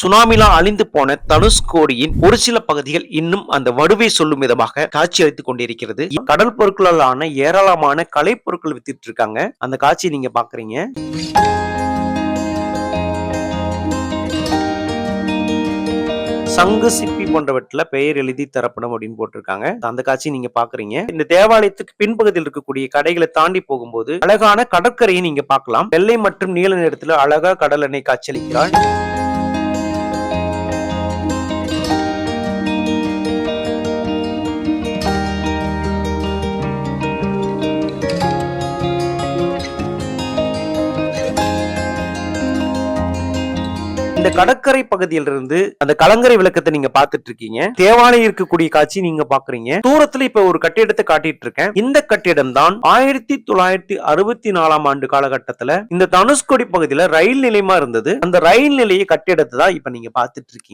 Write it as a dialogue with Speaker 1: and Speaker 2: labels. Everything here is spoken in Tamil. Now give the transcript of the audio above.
Speaker 1: சுனாமிலாம் அழிந்து போன தனுஷ்கோடியின் ஒரு சில பகுதிகள் இன்னும் அந்த வடுவை சொல்லும் விதமாக காட்சி அளித்துக் கொண்டிருக்கிறது. கடல் பொருட்களாலான ஏராளமான கலை பொருட்கள் வித்துட்டு இருக்காங்க அந்த காட்சியை நீங்க பாக்குறீங்க. சங்கு சிப்பி போன்றவற்றில பெயர் எழுதி தரப்படும் அப்படின்னு போட்டிருக்காங்க. அந்த காட்சி நீங்க பாக்குறீங்க. இந்த தேவாலயத்துக்கு பின்பகுதியில் இருக்கக்கூடிய கடைகளை தாண்டி போகும்போது அழகான கடற்கரையை நீங்க பார்க்கலாம். வெள்ளை மற்றும் நீல நிறத்தில் அழகா கடல் எண்ணெய் காட்சியளிக்கிறாள் இந்த கடற்கரை பகுதியில இருந்து அந்த கலங்கரை விளக்கத்தை நீங்க பாத்துட்டு இருக்கீங்க தேவாலயம் இருக்கக்கூடிய காட்சி நீங்க பாக்குறீங்க தூரத்துல இப்ப ஒரு கட்டிடத்தை காட்டிட்டு இருக்கேன் இந்த கட்டிடம் தான் ஆயிரத்தி தொள்ளாயிரத்தி அறுபத்தி நாலாம் ஆண்டு காலகட்டத்துல இந்த தனுஷ்கோடி பகுதியில ரயில் நிலையமா இருந்தது. அந்த ரயில் நிலைய கட்டிடத்தை தான் இப்ப நீங்க பாத்துட்டு இருக்கீங்க